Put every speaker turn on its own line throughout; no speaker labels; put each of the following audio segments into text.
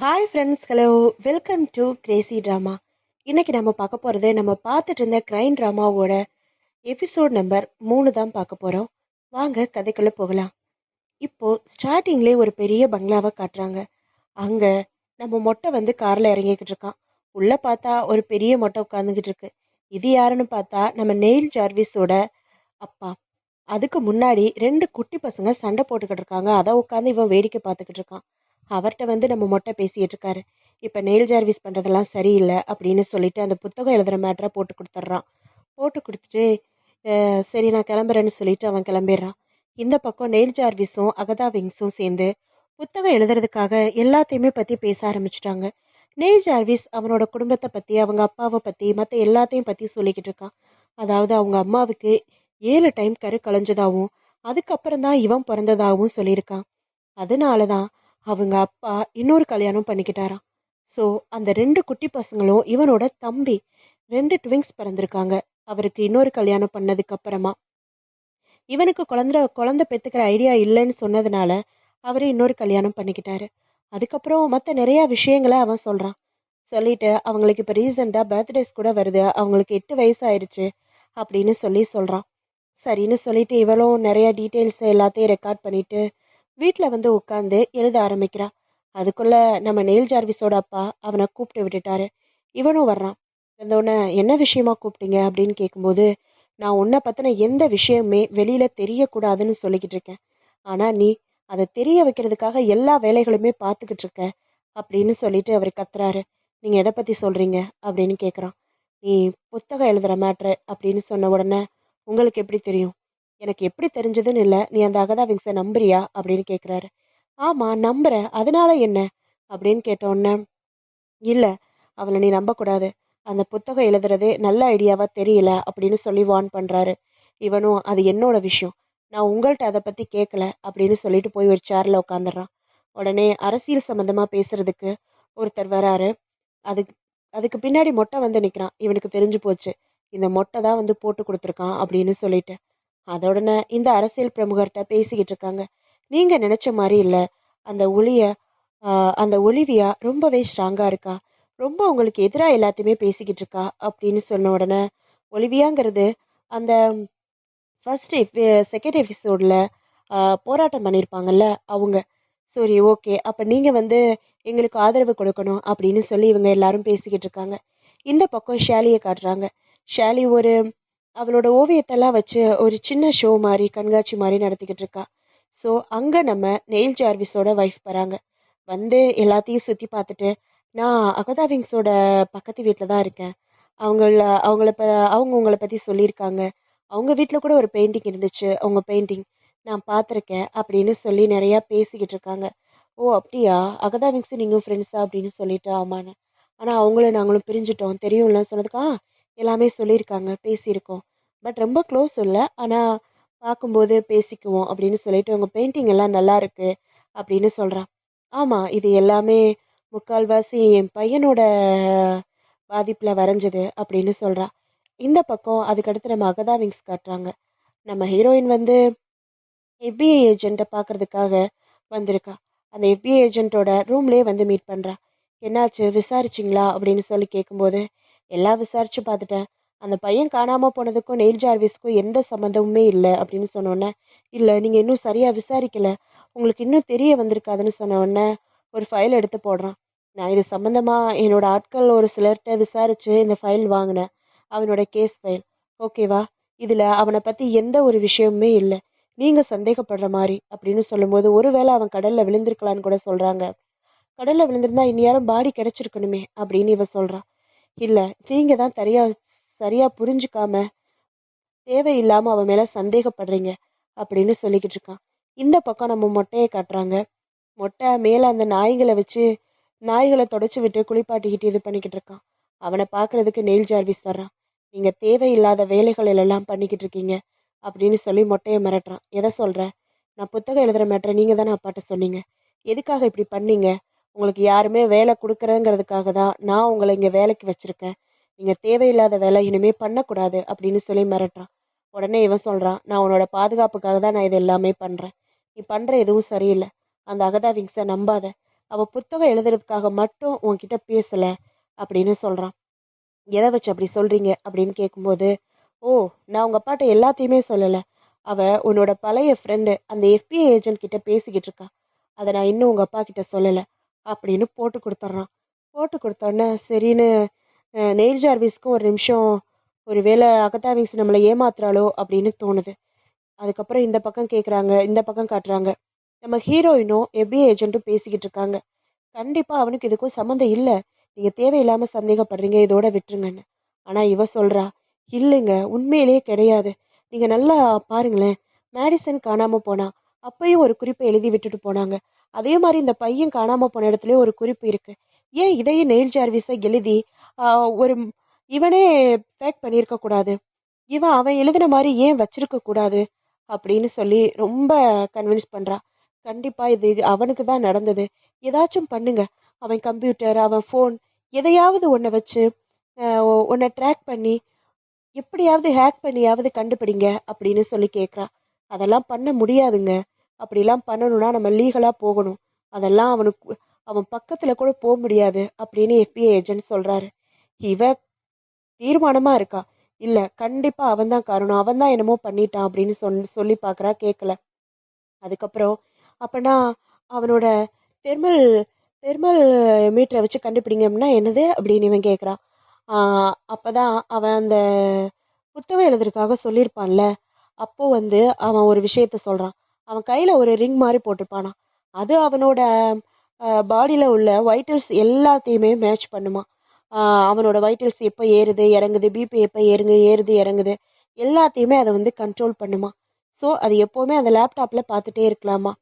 Hi friends hello welcome to crazy drama இன்றைக்கி நம்ம பார்க்க போகிறது நம்ம பார்த்துட்டு இருந்த க்ரைம் ட்ராமாவோட எபிசோட் நம்பர் மூணு தான் பார்க்க போகிறோம் வாங்க கதைக்குள்ளே போகலாம். இப்போது ஸ்டார்டிங்லேயே ஒரு பெரிய பங்களாவை காட்டுறாங்க. அங்கே நம்ம மொட்டை வந்து காரில் இறங்கிக்கிட்டு இருக்கான். உள்ளே பார்த்தா ஒரு பெரிய மொட்டை உட்காந்துக்கிட்டு இருக்கு. இது யாருன்னு பார்த்தா நம்ம நெயில் ஜார்விஸோட அப்பா. அதுக்கு முன்னாடி ரெண்டு குட்டி பசங்க சண்டை போட்டுக்கிட்டு இருக்காங்க. அதை உட்காந்து இவன் வேடிக்கை பார்த்துக்கிட்டு இருக்கான். அவர்கிட்ட வந்து நம்ம மொட்டை பேசிகிட்டு இருக்காரு. இப்போ நெயில் ஜார்விஸ் பண்ணுறதெல்லாம் சரியில்லை அப்படின்னு சொல்லிட்டு அந்த புத்தகம் எழுதுகிற மேட்டரை போட்டு கொடுத்துட்றான். போட்டு கொடுத்துட்டு சரி நான் கிளம்புறேன்னு சொல்லிட்டு அவன் கிளம்பிடுறான். இந்த பக்கம் நெயில் ஜார்விஸும் அகதா விங்ஸும் சேர்ந்து புத்தகம் எழுதுறதுக்காக எல்லாத்தையுமே பற்றி பேச ஆரம்பிச்சிட்டாங்க. நெயில் ஜார்விஸ் அவனோட குடும்பத்தை பற்றி அவங்க அப்பாவை பற்றி மற்ற எல்லாத்தையும் பற்றி சொல்லிக்கிட்டு இருக்கான். அதாவது அவங்க அம்மாவுக்கு ஏழு டைம் கரு கலைஞ்சதாகவும் அதுக்கப்புறம் தான் இவன் பிறந்ததாகவும் சொல்லியிருக்கான். அதனால தான் அவங்க அப்பா இன்னொரு கல்யாணம் பண்ணிக்கிட்டாராம் ஸோ அந்த ரெண்டு குட்டி பசங்களும் இவனோட தம்பி. ரெண்டு ட்விங்ஸ் பிறந்திருக்காங்க. அவருக்கு இன்னொரு கல்யாணம் பண்ணதுக்கு அப்புறமா. இவனுக்கு குழந்தை குழந்தை பெற்றுக்கிற ஐடியா இல்லைன்னு சொன்னதுனால அவர் இன்னொரு கல்யாணம் பண்ணிக்கிட்டாரு. அதுக்கப்புறம் மற்ற நிறையா விஷயங்களை அவன் சொல்கிறான் சொல்லிட்டு அவங்களுக்கு இப்போ ரீசெண்டாக பர்த்டேஸ் கூட வருது. அவங்களுக்கு எட்டு வயசு ஆயிடுச்சு அப்படின்னு சொல்லி சொல்கிறான் சரின்னு சொல்லிட்டு இவளும் நிறைய டீட்டெயில்ஸ் எல்லாத்தையும் ரெக்கார்ட் பண்ணிட்டு வீட்டில் வந்து உட்காந்து எழுத ஆரம்பிக்கிறா. அதுக்குள்ள நம்ம நெயில் ஜார்விஸோட அப்பா அவனை கூப்பிட்டு விட்டுட்டாரு. இவனும் வர்றான். வந்தோடனே என்ன விஷயமா கூப்பிட்டீங்க? அப்படின்னு கேட்கும்போது நான் உன்னை பற்றின எந்த விஷயமே வெளியில் தெரியக்கூடாதுன்னு சொல்லிக்கிட்டு இருக்கேன். ஆனால் நீ அதை தெரிய வைக்கிறதுக்காக எல்லா வேலைகளுமே பார்த்துக்கிட்டு இருக்க அப்படின்னு சொல்லிட்டு அவர் கத்துறாரு. நீங்கள் எதை பற்றி சொல்கிறீங்க அப்படின்னு கேட்குறான் நீ புத்தகம் எழுதுகிற மேட்ரு அப்படின்னு சொன்ன உடனே உங்களுக்கு எப்படி தெரியும்? எனக்கு எப்படி தெரிஞ்சதுன்னு இல்லை. நீ அந்த அகதா விங்ஸை நம்புறியா? அப்படின்னு கேட்குறாரு ஆமாம் நம்புறேன். அதனால என்ன? அப்படின்னு கேட்டோன்னே இல்லை அவளை நீ நம்பக்கூடாது அந்த புத்தகம் எழுதுறது நல்ல ஐடியாவாக தெரியல அப்படின்னு சொல்லி வார்ன் பண்ணுறாரு இவனும் அது என்னோட விஷயம். நான் உங்கள்கிட்ட அதை பற்றி கேட்கல அப்படின்னு சொல்லிட்டு போய் ஒரு சேரில் உட்காந்துடுறான் உடனே அரசியல் சம்மந்தமாக பேசுறதுக்கு ஒருத்தர் வராரு. அதுக்கு அதுக்கு பின்னாடி மொட்டை வந்து நிற்கிறான் இவனுக்கு தெரிஞ்சு போச்சு. இந்த மொட்டை தான் வந்து போட்டு கொடுத்துருக்கான் அப்படின்னு சொல்லிட்டு. அதோடனே இந்த அரசியல் பிரமுகர்கிட்ட பேசிக்கிட்டு இருக்காங்க நீங்க நினைச்ச மாதிரி இல்லை. அந்த ஒளிய அந்த ஒலிவியா ரொம்பவே ஸ்ட்ராங்கா இருக்கா? ரொம்ப உங்களுக்கு எதிராக எல்லாத்தையுமே பேசிக்கிட்டு இருக்கா அப்படின்னு சொன்ன உடனே ஒலிவியாங்கிறது அந்த ஃபர்ஸ்ட் செகண்ட் எபிசோடில் போராட்டம் பண்ணியிருப்பாங்கல்ல அவங்க. சரி ஓகே. அப்போ நீங்கள் வந்து எங்களுக்கு ஆதரவு கொடுக்கணும் அப்படின்னு சொல்லி இவங்க எல்லாரும் பேசிக்கிட்டு இருக்காங்க இந்த பக்கம் ஷேலியை காட்டுறாங்க. ஷேலி ஒரு அவளோட ஓவியத்தெல்லாம் வச்சு ஒரு சின்ன ஷோ மாதிரி கண்காட்சி மாதிரி நடத்திக்கிட்டு இருக்கா. ஸோ அங்கே நம்ம நெயில் ஜார்விஸோட ஒய்ஃப் வராங்க. வந்து எல்லாத்தையும் சுற்றி பார்த்துட்டு நான் அகதா விங்ஸோட பக்கத்து வீட்டில் தான் இருக்கேன். அவங்கள அவங்கள ப அவங்க உங்களை பற்றி சொல்லியிருக்காங்க. அவங்க வீட்டில் கூட ஒரு பெயிண்டிங் இருந்துச்சு அவங்க பெயிண்டிங் நான் பார்த்துருக்கேன் அப்படின்னு சொல்லி நிறையா பேசிக்கிட்டு இருக்காங்க. ஓ அப்படியா? அகதா விங்ஸும் நீங்கள் ஃப்ரெண்ட்ஸா அப்படின்னு சொல்லிட்டு ஆமாண்ணே ஆனால் அவங்கள நாங்களும் பிரிஞ்சிட்டோம். தெரியும்ல சொன்னதுக்கு ஆ எல்லாமே சொல்லியிருக்காங்க பேசியிருக்கோம். பட் ரொம்ப க்ளோஸ் இல்லை. ஆனால் பார்க்கும்போது பேசிக்குவோம் அப்படின்னு சொல்லிட்டு உங்கள் பெயிண்டிங் எல்லாம் நல்லா இருக்கு அப்படின்னு சொல்கிறான் ஆமாம் இது எல்லாமே முக்கால்வாசி என் பையனோட பாதிப்பில் வரைஞ்சது அப்படின்னு சொல்கிறா இந்த பக்கம் அதுக்கடுத்து நம்ம அகதா விங்ஸ் காட்டுறாங்க. நம்ம ஹீரோயின் வந்து எஃபிஐ ஏஜென்ட்டை பார்க்கறதுக்காக வந்திருக்கா. அந்த எஃபிஐ ஏஜென்ட்டோட ரூம்லேயே வந்து மீட் பண்ணுறா என்னாச்சு? விசாரிச்சிங்களா? அப்படின்னு சொல்லி கேட்கும்போது எல்லாம் விசாரிச்சு பார்த்துட்டேன். அந்த பையன் காணாமல் போனதுக்கும் நெயில் ஜார்விஸ்க்கும் எந்த சம்மந்தமுமே இல்லை அப்படின்னு சொன்னோன்னே இல்லை நீங்கள் இன்னும் சரியாக விசாரிக்கல. உங்களுக்கு இன்னும் தெரிய வந்திருக்காதுன்னு சொன்னோடனே ஒரு ஃபைல் எடுத்து போடுறான். நான் இது சம்மந்தமாக என்னோட ஆட்கள் ஒரு சிலர்கிட்ட விசாரித்து இந்த ஃபைல் வாங்கினேன். அவனோட கேஸ் ஃபைல் ஓகேவா இதில் அவனை பற்றி எந்த ஒரு விஷயமுமே இல்லை. நீங்கள் சந்தேகப்படுற மாதிரி அப்படின்னு சொல்லும்போது ஒருவேளை அவன் கடலில் விழுந்திருக்கலான்னு கூட சொல்கிறாங்க கடலில் விழுந்திருந்தா இந்நேரம் பாடி கிடச்சிருக்கணுமே அப்படின்னு இவ சொல்கிறான் இல்லை நீங்கள் தான் சரியா சரியாக புரிஞ்சுக்காம தேவையில்லாமல் அவன் மேலே சந்தேகப்படுறீங்க அப்படின்னு சொல்லிக்கிட்டு இருக்கான். இந்த பக்கம் நம்ம மொட்டையை காட்டுறாங்க. மொட்டை மேலே அந்த நாய்களை வச்சு நாய்களை தொடச்சி விட்டு குளிப்பாட்டிக்கிட்டு இது பண்ணிக்கிட்டு இருக்கான். அவனை பார்க்கறதுக்கு நெயில் ஜார்விஸ் வர்றான். நீங்கள் தேவையில்லாத வேலைகள் எல்லாம் பண்ணிக்கிட்டு இருக்கீங்க அப்படின்னு சொல்லி மொட்டையை மிரட்டுறான். எதை சொல்கிற நான் புத்தகம் எழுதுகிற மேட்டரை நீங்கள் தானே அப்பாட்ட சொன்னீங்க. எதுக்காக இப்படி பண்ணீங்க? உங்களுக்கு யாருமே வேலை கொடுக்குறேங்கிறதுக்காக தான் நான் உங்களை இங்கே வேலைக்கு வச்சுருக்கேன். நீங்கள் தேவையில்லாத வேலை இனிமே பண்ணக்கூடாது அப்படின்னு சொல்லி மிரட்டுறான். உடனே இவன் சொல்கிறான் நான் உன்னோட பாதுகாப்புக்காக தான் நான் இது எல்லாமே பண்ணுறேன் நீ பண்ணுற எதுவும் சரியில்லை. அந்த அகதா விங்ஸை நம்பாத. அவள் புத்தகம் எழுதுறதுக்காக மட்டும் உன்கிட்ட பேசலை அப்படின்னு சொல்கிறான் எதை வச்சு அப்படி சொல்கிறீங்க அப்படின்னு கேட்கும்போது ஓ நான் உங்கள் அப்பாட்ட எல்லாத்தையுமே சொல்லலை. அவள் உன்னோட பழைய ஃப்ரெண்டு அந்த எஃபிஐ ஏஜென்ட் கிட்ட பேசிக்கிட்டு இருக்கா. அதை நான் இன்னும் உங்கள் அப்பா கிட்ட சொல்லலை. அப்படின்னு போட்டு கொடுத்துட்றான். போட்டு கொடுத்தோன்னே சரின்னு நெயில் ஜார்விஸ்க்கும் ஒரு நிமிஷம் ஒரு வேளை அகதாவிங்ஸ் நம்மளை ஏமாத்துறாளோ அப்படின்னு தோணுது. அதுக்கப்புறம் இந்த பக்கம் கேட்குறாங்க இந்த பக்கம் காட்டுறாங்க. நம்ம ஹீரோயினும் எப்படி ஏஜென்ட்டும் பேசிக்கிட்டு இருக்காங்க. கண்டிப்பாக அவனுக்கு இதுக்கும் சம்மந்தம் இல்லை. நீங்கள் தேவையில்லாமல் சந்தேகப்படுறீங்க இதோட விட்டுருங்கன்னு. ஆனால் இவ சொல்கிறா இல்லைங்க உண்மையிலேயே கிடையாது. நீங்கள் நல்லா பாருங்களேன். மேடிசன் காணாமல் போனா அப்பயும் ஒரு குறிப்பை எழுதி விட்டுட்டு போனாங்க. அதே மாதிரி இந்த பையன் காணாமல் போன இடத்துலயும் ஒரு குறிப்பு இருக்குது ஏன் இதையே நெயில் ஜார்விஸை எழுதி ஒரு இவனே பேக் பண்ணியிருக்கக்கூடாது இவன் அவன் எழுதின மாதிரி ஏன் வச்சிருக்கக்கூடாது அப்படின்னு சொல்லி ரொம்ப கன்வின்ஸ் பண்ணுறான் கண்டிப்பாக இது அவனுக்கு தான் நடந்தது. ஏதாச்சும் பண்ணுங்க. அவன் கம்ப்யூட்டர் அவன் ஃபோன் எதையாவது ஒன்றை வச்சு உன்னை ட்ராக் பண்ணி எப்படியாவது ஹேக் பண்ணியாவது கண்டுபிடிங்க அப்படின்னு சொல்லி கேட்குறா அதெல்லாம் பண்ண முடியாதுங்க. அப்படிலாம் பண்ணணும்னா நம்ம லீகலாக போகணும். அதெல்லாம் அவனுக்கு அவன் பக்கத்தில் கூட போக முடியாது அப்படின்னு எஃபிஐ ஏஜென்ட் சொல்கிறாரு இவ தீர்மானமாக இருக்கா? இல்லை கண்டிப்பாக அவன் தான் காரணம். அவன் தான் என்னமோ பண்ணிட்டான் அப்படின்னு சொல் சொல்லி பார்க்குறா கேட்கல அதுக்கப்புறம் அப்போனா அவனோட தெர்மல் தெர்மல் மீட்டரை வச்சு கண்டுபிடிங்க அப்படின்னா என்னது அப்படின்னு இவன் கேட்குறான் அப்பதான் அவன் அந்த புத்தகம் எழுதுறதுக்காக சொல்லியிருப்பான்ல அப்போது வந்து அவன் ஒரு விஷயத்த சொல்கிறான் அவன் கையில ஒரு ரிங் மாதிரி போட்டிருப்பானா அது அவனோட பாடியில உள்ள வைட்டல்ஸ் எல்லாத்தையுமே மேட்ச் பண்ணுமா அவனோட வைட்டல்ஸ் எப்போ ஏறுது இறங்குது பிபி எப்போ ஏறுங்க ஏறுது இறங்குது எல்லாத்தையுமே அதை வந்து கண்ட்ரோல் பண்ணுமா ஸோ அது எப்போவுமே அந்த லேப்டாப்பில் பார்த்துட்டே இருக்கலாமா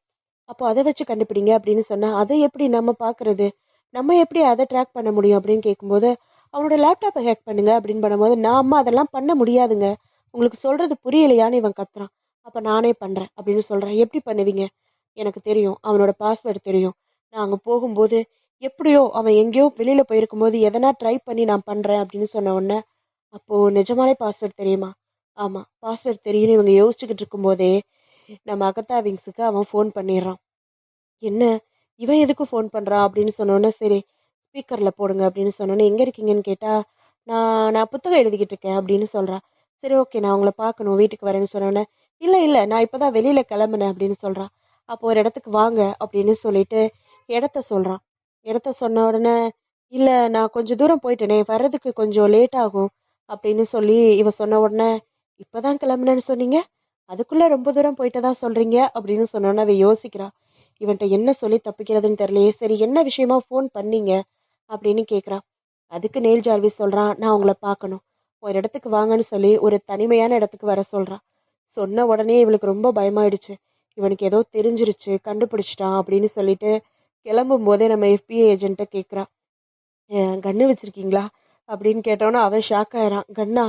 அப்போ அதை வச்சு கண்டுபிடிங்க அப்படின்னு சொன்னால் அதை எப்படி நம்ம பார்க்குறது? நம்ம எப்படி அதை ட்ராக் பண்ண முடியும் அப்படின்னு கேட்கும்போது அவனோட லேப்டாப்பை ஹேக் பண்ணுங்க அப்படின்னு பண்ணும்போது நாம அதெல்லாம் பண்ண முடியாதுங்க. உங்களுக்கு சொல்கிறது புரியலையான்னு இவன் கத்துறான். அப்போ நானே பண்ணுறேன் அப்படின்னு சொல்கிறேன் எப்படி பண்ணுவீங்க? எனக்கு தெரியும். அவனோட பாஸ்வேர்டு தெரியும். நான் அங்கே போகும்போது எப்படியோ அவன் எங்கேயோ வெளியில் போயிருக்கும் போது எதனா ட்ரை பண்ணி நான் பண்ணுறேன் அப்படின்னு சொன்ன உடனே அப்போது நிஜமாலே பாஸ்வேர்டு தெரியுமா? ஆமாம் பாஸ்வேர்டு தெரியும்னு இவங்க யோசிச்சுக்கிட்டு இருக்கும்போதே நம்ம அகத்தா விங்ஸுக்கு அவன் ஃபோன் பண்ணிடுறான். என்ன? இவன் எதுக்கு ஃபோன் பண்ணுறான் அப்படின்னு சொன்னோன்னே சரி ஸ்பீக்கரில் போடுங்க அப்படின்னு சொன்னோன்னே எங்கே இருக்கீங்கன்னு கேட்டால் நான் நான் புத்தகம் எழுதிக்கிட்டு இருக்கேன் அப்படின்னு சொல்கிறான் சரி ஓகே நான் உங்களை பார்க்கணும் வீட்டுக்கு வரேன்னு சொன்னோன்னே இல்லை இல்லை நான் இப்போ தான் வெளியில் கிளம்புனேன் அப்படின்னு சொல்கிறா அப்போ ஒரு இடத்துக்கு வாங்க அப்படின்னு சொல்லிட்டு இடத்த சொல்கிறான் இடத்த சொன்ன உடனே இல்லை நான் கொஞ்சம் தூரம் போயிட்டேனே வர்றதுக்கு கொஞ்சம் லேட் ஆகும் அப்படின்னு சொல்லி இவ சொன்ன உடனே இப்போ தான் கிளம்புனேன்னு சொன்னீங்க? அதுக்குள்ளே ரொம்ப தூரம் போயிட்டதா சொல்கிறீங்க அப்படின்னு சொன்னோன்னே அவ யோசிக்கிறா. இவன்கிட்ட என்ன சொல்லி தப்பிக்கிறதுன்னு தெரியலையே சரி என்ன விஷயமா ஃபோன் பண்ணீங்க? அப்படின்னு கேட்குறான் அதுக்கு நெயில் ஜார்விஸ் சொல்கிறான் நான் உங்களை பார்க்கணும். ஒரு இடத்துக்கு வாங்கன்னு சொல்லி ஒரு தனிமையான இடத்துக்கு வர சொல்கிறான் சொன்ன உடனே இவளுக்கு ரொம்ப பயமாயிடுச்சு. இவனுக்கு ஏதோ தெரிஞ்சிருச்சு கண்டுபிடிச்சிட்டான் அப்படின்னு சொல்லிட்டு கிளம்பும் போதே நம்ம எஃபிஐ ஏஜென்ட்டை கேட்குறா கன்று வச்சுருக்கீங்களா? அப்படின்னு கேட்டோன்னே அவன் ஷாக் ஆயிறான். கண்ணா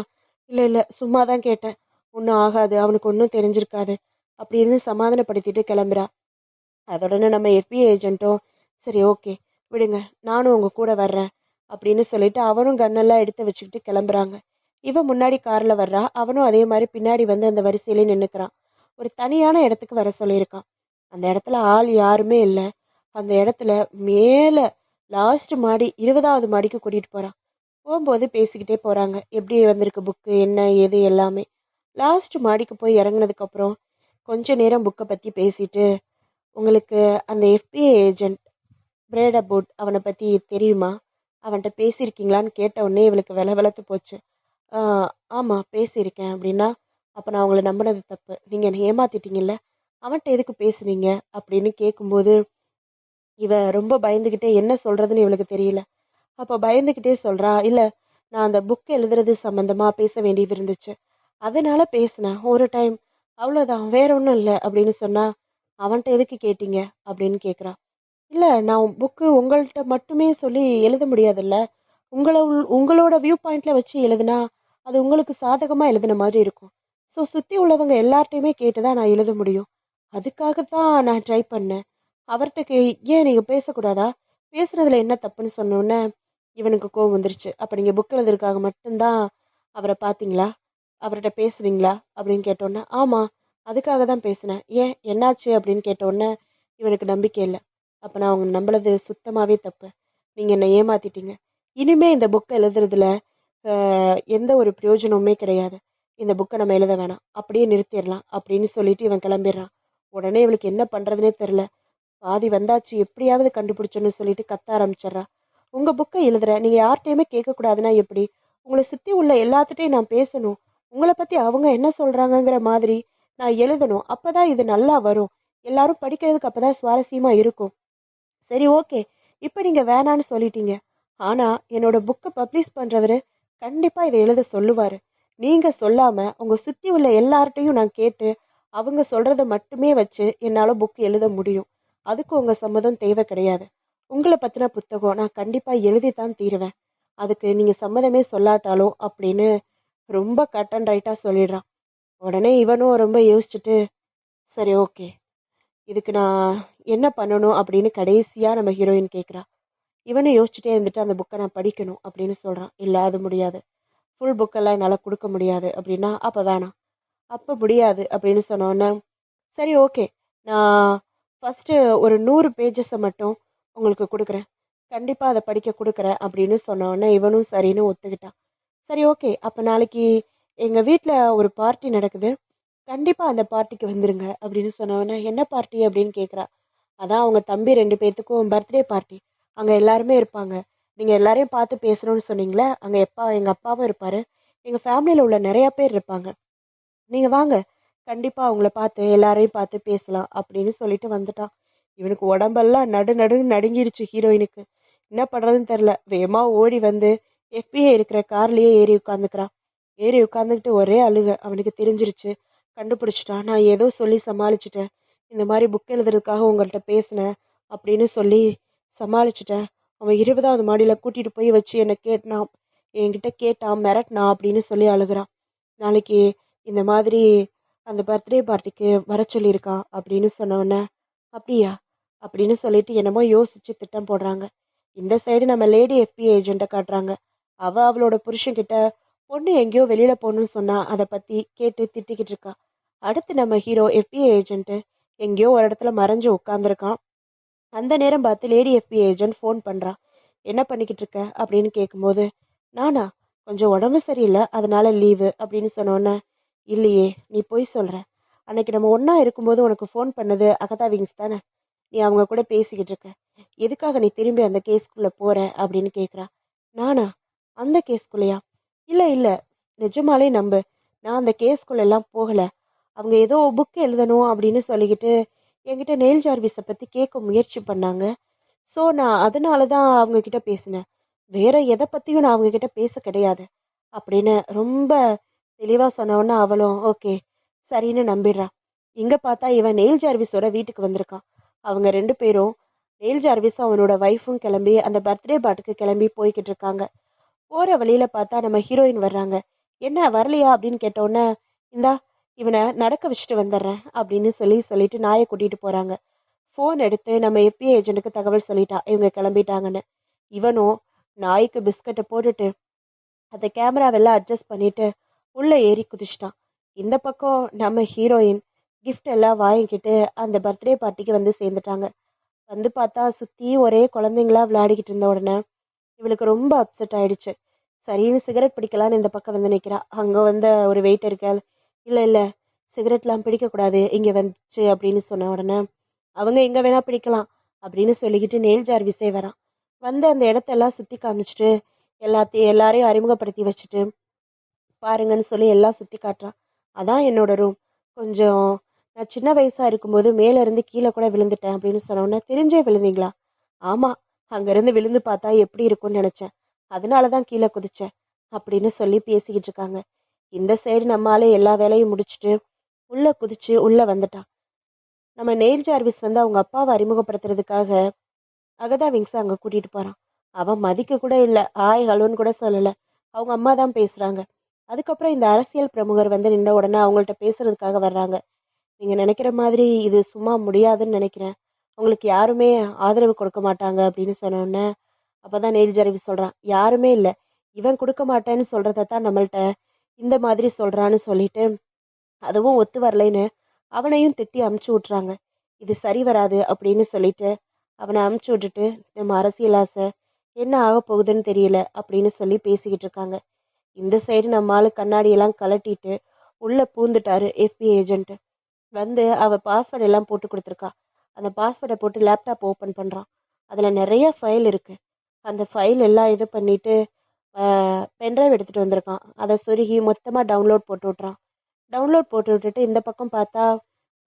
இல்லை இல்லை சும்மா தான் கேட்டேன். ஒன்றும் ஆகாது அவனுக்கு ஒன்றும் தெரிஞ்சிருக்காது. அப்படின்னு சமாதானப்படுத்திட்டு கிளம்புறா. அதோடனே நம்ம எஃபிஐ ஏஜென்ட்டும் சரி ஓகே விடுங்க நானும் உங்கள் கூட வர்றேன். அப்படின்னு சொல்லிட்டு அவனும் கன்னெல்லாம் எடுத்து வச்சுக்கிட்டு கிளம்புறாங்க. இவன் முன்னாடி காரில் வர்றா. அவனும் அதே மாதிரி பின்னாடி வந்து அந்த வரிசையிலே நின்றுக்கிறான் ஒரு தனியான இடத்துக்கு வர சொல்லியிருக்கான். அந்த இடத்துல ஆள் யாருமே இல்லை. அந்த இடத்துல மேலே லாஸ்ட் மாடி இருபதாவது மாடிக்கு கூட்டிகிட்டு போகிறான் போகும்போது பேசிக்கிட்டே போகிறாங்க எப்படி வந்திருக்கு புக்கு என்ன ஏது எல்லாமே. லாஸ்ட் மாடிக்கு போய் இறங்கினதுக்கப்புறம் கொஞ்ச நேரம் புக்கை பற்றி பேசிட்டு உங்களுக்கு அந்த எஃபிஐ ஏஜென்ட் பிரேட் அபோட் அவனை பற்றி தெரியுமா? அவன்கிட்ட பேசியிருக்கீங்களான்னு கேட்ட உடனே இவளுக்கு வில விளத்து போச்சு. ஆமாம் பேசியிருக்கேன் அப்படின்னா அப்போ நான் உங்களை நம்பினது தப்பு. நீங்கள் என்னை ஏமாத்திட்டீங்கல்ல? அவன்கிட்ட எதுக்கு பேசுனீங்க? அப்படின்னு கேட்கும்போது இவ ரொம்ப பயந்துக்கிட்டே என்ன சொல்கிறதுன்னு இவளுக்கு தெரியல. அப்போ பயந்துக்கிட்டே சொல்கிறா இல்லை நான் அந்த புக் எழுதுறது சம்மந்தமாக பேச வேண்டியது இருந்துச்சு. அதனால பேசினேன் ஒரு டைம் அவ்வளோதான் வேற ஒன்றும் இல்லை அப்படின்னு சொன்னால் அவன்கிட்ட எதுக்கு கேட்டீங்க? அப்படின்னு கேட்குறான் இல்லை நான் புக்கு உங்கள்கிட்ட மட்டுமே சொல்லி எழுத முடியாதுல்ல. உங்களை உள்- உங்களோட வியூ பாயிண்ட்ல வச்சு எழுதுனா அது உங்களுக்கு சாதகமாக எழுதின மாதிரி இருக்கும். ஸோ சுற்றி உள்ளவங்க எல்லார்ட்டையுமே கேட்டு தான் நான் எழுத முடியும். அதுக்காக தான் நான் ட்ரை பண்ணேன். அவர்கிட்ட கே ஏன் நீங்கள் பேசக்கூடாதா? பேசுனதுல என்ன தப்புன்னு சொன்னோன்னே இவனுக்கு கோவம் வந்துருச்சு. அப்போ நீங்கள் புக் எழுதுறதுக்காக மட்டும்தான் அவரை பார்த்தீங்களா அவர்கிட்ட பேசுனீங்களா அப்படின்னு கேட்டோன்னே ஆமாம் அதுக்காக தான் பேசினேன். ஏன்? என்னாச்சு? அப்படின்னு கேட்டோன்னே இவனுக்கு நம்பிக்கை இல்லை. அப்போ நான் அவங்க நம்பளது சுத்தமாகவே தப்பு. நீங்கள் என்னை ஏமாத்திட்டீங்க. இனிமே இந்த புக்கை எழுதுறதுல எந்த ஒரு பிரயோஜனமுமே கிடையாது. இந்த புக்கை நம்ம எழுத வேணாம். அப்படியே நிறுத்திடலாம். அப்படின்னு சொல்லிட்டு இவன் கிளம்பிடுறான். உடனே இவளுக்கு என்ன பண்ணுறதுனே தெரில பாதி வந்தாச்சு. எப்படியாவது கண்டுபிடிச்சோன்னு சொல்லிட்டு கத்த ஆரம்பிச்சிடுறா. உங்கள் புக்கை எழுதுற. நீங்கள் யார்கிட்டையுமே கேட்கக்கூடாதுன்னா எப்படி? உங்களை சுற்றி உள்ள எல்லாத்துட்டையும் நான் பேசணும். உங்களை பற்றி அவங்க என்ன சொல்கிறாங்கங்கிற மாதிரி நான் எழுதணும். அப்போ தான் இது நல்லா வரும். எல்லாரும் படிக்கிறதுக்கு அப்போ தான் சுவாரஸ்யமாக இருக்கும். சரி ஓகே. இப்போ நீங்கள் வேணான்னு சொல்லிட்டீங்க. ஆனால் என்னோட புக்கை பப்ளிஷ் பண்ணுறவர் கண்டிப்பாக இதை எழுத சொல்லுவார். நீங்கள் சொல்லாமல் உங்கள் சுற்றி உள்ள எல்லார்ட்டையும் நான் கேட்டு அவங்க சொல்கிறத மட்டுமே வச்சு என்னால் புக் எழுத முடியும். அதுக்கு உங்கள் சம்மதம் தேவை கிடையாது. உங்களை பற்றின புத்தகம் நான் கண்டிப்பாக எழுதி தான் தீருவேன். அதுக்கு நீங்கள் சம்மதமே சொல்லாட்டாலும் அப்படின்னு ரொம்ப கட் அண்ட் ரைட்டாக சொல்லிடுறான். உடனே இவனும் ரொம்ப யோசிச்சுட்டு சரி ஓகே இதுக்கு நான் என்ன பண்ணணும்? அப்படின்னு கடைசியாக நம்ம ஹீரோயின் கேட்குறா இவனும் யோசிச்சுட்டே இருந்துட்டு அந்த புக்கை நான் படிக்கணும் அப்படின்னு சொல்கிறான் இல்லை அது முடியாது. ஃபுல் புக்கெல்லாம் என்னால் கொடுக்க முடியாது அப்படின்னா அப்போ வேணாம். அப்போ முடியாது அப்படின்னு சொன்னோன்னே சரி ஓகே நான் ஃபஸ்ட்டு ஒரு நூறு பேஜஸை மட்டும் உங்களுக்கு கொடுக்குறேன். கண்டிப்பாக அதை படிக்க கொடுக்குறேன் அப்படின்னு சொன்னோன்னே இவனும் சரின்னு ஒத்துக்கிட்டான். சரி ஓகே அப்போ நாளைக்கு எங்கள் வீட்டில் ஒரு பார்ட்டி நடக்குது. கண்டிப்பாக அந்த பார்ட்டிக்கு வந்துருங்க அப்படின்னு சொன்னோன்னே என்ன பார்ட்டி அப்படின்னு கேட்குறா அதான் அவங்க தம்பி ரெண்டு பேர்த்துக்கும் பர்த்டே பார்ட்டி அங்கே எல்லாருமே இருப்பாங்க. நீங்கள் எல்லாரையும் பார்த்து பேசணும்னு சொன்னீங்களே அங்கே எப்பா எங்கள் அப்பாவும் இருப்பார். எங்கள் ஃபேமிலியில் உள்ள நிறையா பேர் இருப்பாங்க. நீங்கள் வாங்க கண்டிப்பாக அவங்கள பார்த்து எல்லாரையும் பார்த்து பேசலாம் அப்படின்னு சொல்லிட்டு வந்துட்டான். இவனுக்கு உடம்பெல்லாம் நடு நடுன்னு நடுங்கிருச்சு ஹீரோயினுக்கு. என்ன பண்ணுறதுன்னு தெரில வேகமாக ஓடி வந்து எஃபிஏ இருக்கிற கார்லேயே ஏறி உட்காந்துக்கிறான். ஏறி உட்காந்துக்கிட்டு ஒரே அழுக. அவனுக்கு தெரிஞ்சிருச்சு. கண்டுபிடிச்சிட்டான். நான் ஏதோ சொல்லி சமாளிச்சிட்டேன். இந்த மாதிரி புக் எழுதுறதுக்காக உங்கள்கிட்ட பேசினேன் அப்படின்னு சொல்லி சமாளிச்சிட்டேன். அவன் இருபதாவது மாடியில் கூட்டிகிட்டு போய் வச்சு என்னை கேட்டான். என்கிட்ட கேட்டான் மிரட்டினா? அப்படின்னு சொல்லி அழுகிறான். நாளைக்கு இந்த மாதிரி அந்த பர்த்டே பார்ட்டிக்கு வர சொல்லியிருக்கான் அப்படின்னு சொன்னவொடனே அப்படியா? அப்படின்னு சொல்லிட்டு என்னமோ யோசிச்சு திட்டம் போடுறாங்க. இந்த சைடு நம்ம லேடி எஃபிஐ ஏஜென்ட்டை காட்டுறாங்க. அவ அவளோட புருஷன்கிட்ட பொண்ணு எங்கேயோ வெளியில போகணும்னு சொன்னா அதை பத்தி கேட்டு திட்டிக்கிட்டு இருக்கா. அடுத்து நம்ம ஹீரோ எஃபிஐ ஏஜென்ட்டு எங்கேயோ ஒரு இடத்துல மறைஞ்சு உட்காந்துருக்கான் அந்த நேரம் பார்த்து லேடி எஃபி ஏஜென்ட் ஃபோன் பண்ணுறா என்ன பண்ணிக்கிட்டு இருக்க? அப்படின்னு கேட்கும்போது நானா? கொஞ்சம் உடம்பு சரியில்லை அதனால லீவு அப்படின்னு சொன்னோன்னே இல்லையே நீ போய் சொல்கிற அன்னைக்கு நம்ம ஒன்றா இருக்கும்போது உனக்கு ஃபோன் பண்ணது அகதா விங்ஸ் தானே? நீ அவங்க கூட பேசிக்கிட்டு இருக்க. எதுக்காக நீ திரும்பி அந்த கேஸ்க்குள்ளே போகிற அப்படின்னு கேட்குறா நானா? அந்த கேஸ்க்குள்ளேயா? இல்லை இல்லை நிஜமாலே நம்பு. நான் அந்த கேஸ்க்குள்ள போகலை. அவங்க ஏதோ புக் எழுதணும் அப்படின்னு சொல்லிக்கிட்டு என்கிட்ட நெயில் ஜார்விஸை பற்றி கேட்க முயற்சி பண்ணாங்க. ஸோ நான் அதனால தான் அவங்கக்கிட்ட பேசினேன். வேற எதை பற்றியும் நான் அவங்கக்கிட்ட பேச கிடையாது. அப்படின்னு ரொம்ப தெளிவாக சொன்னவொன்னே அவளும் ஓகே சரின்னு நம்பிடுறா. இங்கே பார்த்தா இவன் நெயில் ஜார்விஸோட வீட்டுக்கு வந்திருக்கான். அவங்க ரெண்டு பேரும் நெயில் ஜார்விஸும் அவனோட ஒய்ஃபும் கிளம்பி அந்த பர்த்டே பாட்டுக்கு கிளம்பி போய்கிட்டு இருக்காங்க. போகிற வழியில் பார்த்தா நம்ம ஹீரோயின் வர்றாங்க. என்ன வரலையா? அப்படின்னு கேட்டோன்னே இந்தா இவனை நடக்க வச்சுட்டு வந்துடுறேன் அப்படின்னு சொல்லி சொல்லிட்டு நாயை கூட்டிட்டு போறாங்க. ஃபோன் எடுத்து நம்ம எஃபிஐ ஏஜென்ட்டுக்கு தகவல் சொல்லிட்டா. இவங்க கிளம்பிட்டாங்கன்னு. இவனும் நாய்க்கு பிஸ்கட்டை போட்டுட்டு அந்த கேமராவெல்லாம் அட்ஜஸ்ட் பண்ணிட்டு உள்ளே ஏறி குதிச்சிட்டான். இந்த பக்கம் நம்ம ஹீரோயின் கிஃப்ட் எல்லாம் வாங்கிக்கிட்டு அந்த பர்த்டே பார்ட்டிக்கு வந்து சேர்ந்துட்டாங்க. வந்து பார்த்தா சுற்றி ஒரே குழந்தைங்களா விளையாடிக்கிட்டு இருந்த உடனே இவளுக்கு ரொம்ப அப்செட் ஆயிடுச்சு. சரின்னு சிகரெட் பிடிக்கலான்னு இந்த பக்கம் வந்து நிற்கிறா அங்கே வந்த ஒரு வெயிட் இருக்காது இல்லை இல்லை. சிகரெட்லாம் பிடிக்கக்கூடாது. இங்கே வந்துச்சு அப்படின்னு சொன்ன உடனே அவங்க எங்கே வேணால் பிடிக்கலாம் அப்படின்னு சொல்லிக்கிட்டு நெயில் ஜார்விஸே வரான். வந்து அந்த இடத்தெல்லாம் சுற்றி காமிச்சிட்டு எல்லாத்தையும் எல்லாரையும் அறிமுகப்படுத்தி வச்சுட்டு பாருங்கன்னு சொல்லி எல்லாம் சுற்றி காட்டுறான். அதான் என்னோட ரூம் கொஞ்சம் நான் சின்ன வயசாக இருக்கும்போது மேலேருந்து கீழே கூட விழுந்துட்டேன் அப்படின்னு சொன்னோன்னே தெரிஞ்சே விழுந்தீங்களா? ஆமாம் அங்கேருந்து விழுந்து பார்த்தா எப்படி இருக்கும்னு நினச்சேன். அதனால தான் கீழே குதிச்சேன் அப்படின்னு சொல்லி பேசிக்கிட்டு இருக்காங்க. இந்த சைடு நம்மாலே எல்லா வேலையும் முடிச்சுட்டு உள்ள குதிச்சு உள்ள வந்துட்டான். நம்ம நெயில் ஜார்விஸ் வந்து அவங்க அப்பாவை அறிமுகப்படுத்துறதுக்காக அகதா விங்ஸ் அங்க கூட்டிட்டு போறான். அவன் மதிக்க கூட இல்லை. ஆய் ஹலோன்னு கூட சொல்லல. அவங்க அம்மா தான் பேசுறாங்க. அதுக்கப்புறம் இந்த அரசியல் பிரமுகர் வந்து நின்ற உடனே அவங்கள்ட்ட பேசுறதுக்காக வர்றாங்க. நீங்க நினைக்கிற மாதிரி இது சும்மா முடியாதுன்னு நினைக்கிறேன். உங்களுக்கு யாருமே ஆதரவு கொடுக்க மாட்டாங்க அப்படின்னு சொன்னோடனே அப்போ தான் நெயில் ஜார்விஸ் சொல்கிறான் யாருமே இல்லை. இவன் கொடுக்க மாட்டேன்னு சொல்கிறத தான் நம்மள்ட்ட இந்த மாதிரி சொல்றான்னு சொல்லிட்டு அதுவும் ஒத்து வரலைன்னு அவனையும் திட்டி அமுச்சு விட்றாங்க இது சரி வராது அப்படின்னு சொல்லிட்டு அவனை அமுச்சு விட்டுட்டு நம்ம அரசியல் ஆசை என்ன ஆக போகுதுன்னு தெரியல அப்படின்னு சொல்லி பேசிக்கிட்டு இருக்காங்க. இந்த சைடு நம்ம ஆளு கண்ணாடியெல்லாம் கலட்டிட்டு உள்ள பூந்துட்டாரு எஃபி ஏஜென்ட் வந்து அவ பாஸ்வேர்டு எல்லாம் போட்டு கொடுத்துருக்கா. அந்த பாஸ்வேர்டை போட்டு லேப்டாப் ஓப்பன் பண்றான். அதுல நிறைய ஃபைல் இருக்கு. அந்த ஃபைல் எல்லாம் இது பண்ணிட்டு பென்ட்ரைவ் எடுத்துட்டு வந்திருக்கான். அதை சொருகி மொத்தமாக டவுன்லோட் போட்டு விட்றான் டவுன்லோட் போட்டு விட்டுட்டு இந்த பக்கம் பார்த்தா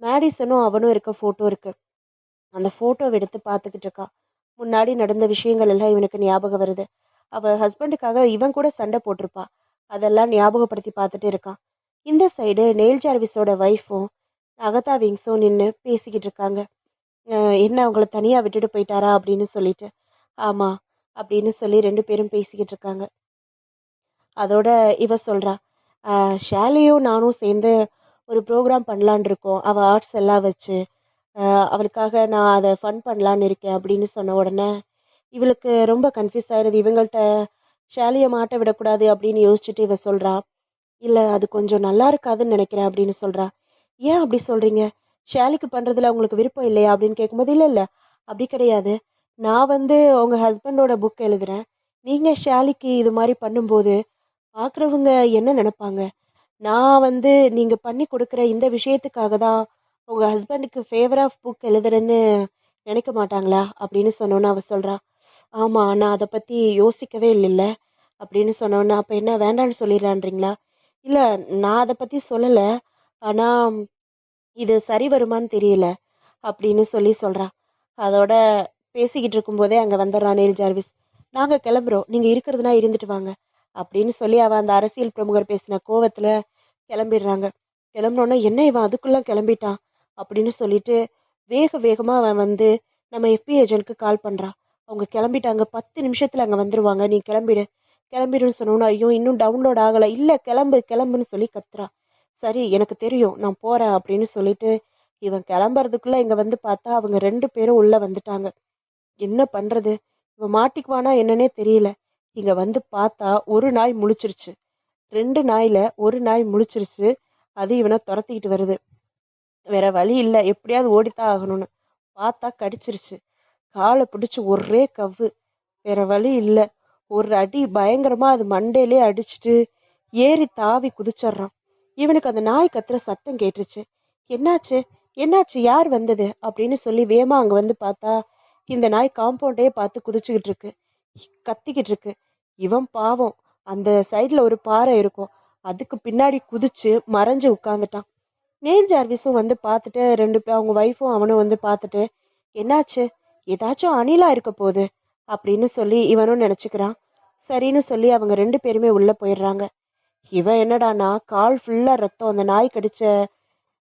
மேடிசனும் அவனும் இருக்க ஃபோட்டோ இருக்குது அந்த ஃபோட்டோவை எடுத்து பார்த்துக்கிட்டு இருக்கா. முன்னாடி நடந்த விஷயங்கள் எல்லாம் இவனுக்கு ஞாபகம் வருது. அவள் ஹஸ்பண்டுக்காக இவன் கூட சண்டை போட்டிருப்பா. அதெல்லாம் ஞாபகப்படுத்தி பார்த்துட்டு இருக்கான். இந்த சைடு நெயில் ஜார்விஸோட ஒய்ஃபும் அகதா விங்ஸும் நின்று பேசிக்கிட்டு இருக்காங்க. என்ன அவங்கள தனியாக விட்டுட்டு போயிட்டாரா அப்படின்னு சொல்லிட்டு. ஆமாம் அப்படின்னு சொல்லி ரெண்டு பேரும் பேசிக்கிட்டு இருக்காங்க. அதோட இவ சொல்கிறா "ஆஹ் நானும் சேர்ந்து ஒரு ப்ரோக்ராம் பண்ணலான் இருக்கோம். அவள் ஆர்ட்ஸ் எல்லாம் வச்சு அவளுக்காக நான் அதை ஃபன் பண்ணலான்னு இருக்கேன் அப்படின்னு சொன்ன உடனே இவளுக்கு ரொம்ப கன்ஃபியூஸ் ஆயிடுது இவங்கள்ட்ட ஷேலியை மாட்ட விடக்கூடாது அப்படின்னு யோசிச்சுட்டு இவ சொல்கிறா இல்லை அது கொஞ்சம் நல்லா இருக்காதுன்னு நினைக்கிறேன் அப்படின்னு சொல்கிறா ஏன் அப்படி சொல்கிறீங்க ஷேலிக்கு பண்ணுறதுல உங்களுக்கு விருப்பம் இல்லையா? அப்படின்னு கேட்கும்போது இல்லை இல்லை அப்படி கிடையாது. நான் வந்து உங்க ஹஸ்பண்டோட புக் எழுதுறேன். நீங்க ஷாலிக்கு இது மாதிரி பண்ணும்போது பார்க்குறவங்க என்ன நினைப்பாங்க? நான் வந்து நீங்க பண்ணி கொடுக்குற இந்த விஷயத்துக்காக தான் உங்க ஹஸ்பண்டுக்கு ஃபேவர் ஆஃப் புக் எழுதுறேன்னு நினைக்க மாட்டாங்களா? அப்படின்னு சொன்னோன்னு அவ சொல்றா. ஆமா நான் அதை பத்தி யோசிக்கவே இல்லைல்ல. அப்படின்னு சொன்னோன்னு அப்ப என்ன வேண்டான்னு சொல்லிடுறான்றீங்களா? இல்ல நான் அதை பத்தி சொல்லல. ஆனா இது சரி வருமான்னு தெரியல. அப்படின்னு சொல்லி சொல்றா. அதோட பேசிக்கிட்டு இருக்கும்போதே அங்கே வந்துடுறான் நேல் ஜார்விஸ். நாங்கள் கிளம்புறோம். நீங்கள் இருக்கிறதுனா இருந்துட்டு வாங்க. அப்படின்னு சொல்லி அவன் அந்த அரசியல் பிரமுகர் பேசின கோவத்தில் கிளம்பிடுறாங்க. கிளம்புனோன்னா என்ன இவன் அதுக்குள்ளே கிளம்பிட்டான்? அப்படின்னு சொல்லிட்டு வேக வேகமாக அவன் வந்து நம்ம எஃபி ஏஜென்ட்க்கு கால் பண்ணுறான் அவங்க கிளம்பிட்டாங்க. பத்து நிமிஷத்தில் அங்கே வந்துருவாங்க. நீ கிளம்பிடு. கிளம்பிடுன்னு சொன்னோன்னா ஐயோ இன்னும் டவுன்லோட் ஆகலை. இல்லை கிளம்பு கிளம்புன்னு சொல்லி கத்துறா. சரி எனக்கு தெரியும். நான் போகிறேன் அப்படின்னு சொல்லிட்டு இவன் கிளம்புறதுக்குள்ளே இங்கே வந்து பார்த்தா அவங்க ரெண்டு பேரும் உள்ளே வந்துட்டாங்க. என்ன பண்றது? இவன் மாட்டிக்குவானா என்னன்னே தெரியல. இங்க வந்து பார்த்தா ஒரு நாய் முழிச்சிருச்சு. ரெண்டு நாயில ஒரு நாய் முழிச்சிருச்சு. அது இவனை துரத்திக்கிட்டு வருது. வேற வழி இல்ல. எப்படியாவது ஓடித்தான் ஆகணும்னு. பார்த்தா கடிச்சிருச்சு. காலை பிடிச்சு ஒரே கவ்வு. வேற வழி இல்ல. ஒரு அடி பயங்கரமா அது மண்டையிலே அடிச்சிட்டு ஏறி தாவி குதிச்சிடுறான். இவனுக்கு அந்த நாய் கத்துற சத்தம் கேட்டுருச்சு. என்னாச்சு? என்னாச்சு? யார் வந்தது? அப்படின்னு சொல்லி வேமா அங்க வந்து பார்த்தா இந்த நாய் காம்பவுண்டே பார்த்து குதிச்சுக்கிட்டு இருக்கு கத்திக்கிட்டு இருக்கு இவன் பாவம். அந்த சைடில் ஒரு பாறை இருக்கும். அதுக்கு பின்னாடி குதிச்சு மறைஞ்சு உட்காந்துட்டான் நேல் ஜார்விஸும் வந்து பார்த்துட்டு ரெண்டு பேர் அவங்க ஒய்ஃபும் அவனும் வந்து பார்த்துட்டு என்னாச்சு? ஏதாச்சும் அணிலா இருக்க போகுது? அப்படின்னு சொல்லி இவனும் நினச்சிக்கிறான். சரின்னு சொல்லி அவங்க ரெண்டு பேருமே உள்ளே போயிடுறாங்க. இவன் என்னடானா கால் ஃபுல்லாக ரத்தம். அந்த நாய் கடிச்ச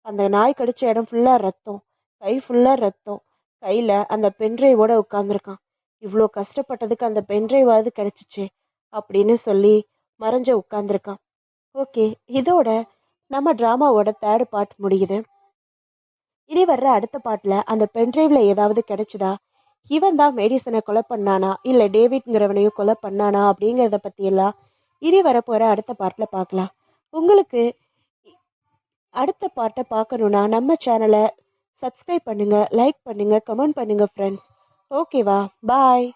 அந்த நாய் கடிச்ச இடம் ஃபுல்லாக ரத்தம். கை ஃபுல்லாக ரத்தம். கையில அந்த பென்ட்ரைவோட உட்கார்ந்துருக்கான். இவ்வளோ கஷ்டப்பட்டதுக்கு அந்த பென்ட்ரைவாவது கிடைச்சிச்சே அப்படின்னு சொல்லி மறைஞ்ச உட்கார்ந்துருக்கான். ஓகே இதோட நம்ம டிராமாவோட தேர்ட் பார்ட் முடியுது. இனி வர்ற அடுத்த பாட்டில் அந்த பென்ட்ரைவில் ஏதாவது கிடைச்சதா? இவன் தான் மெடிசனை கொலை பண்ணானா? இல்லை டேவிட்ங்கிறவனையும் கொலை பண்ணானா? அப்படிங்கிறத பற்றியெல்லாம் இனி வரப்போகிற அடுத்த பாட்டில் பார்க்கலாம் உங்களுக்கு அடுத்த பாட்டை பார்க்கணுன்னா நம்ம சேனலை சப்ஸ்கிரைப் பண்ணுங்க லைக் பண்ணுங்க கமெண்ட் பண்ணுங்க ஃப்ரெண்ட்ஸ் ஓகேவா பாய்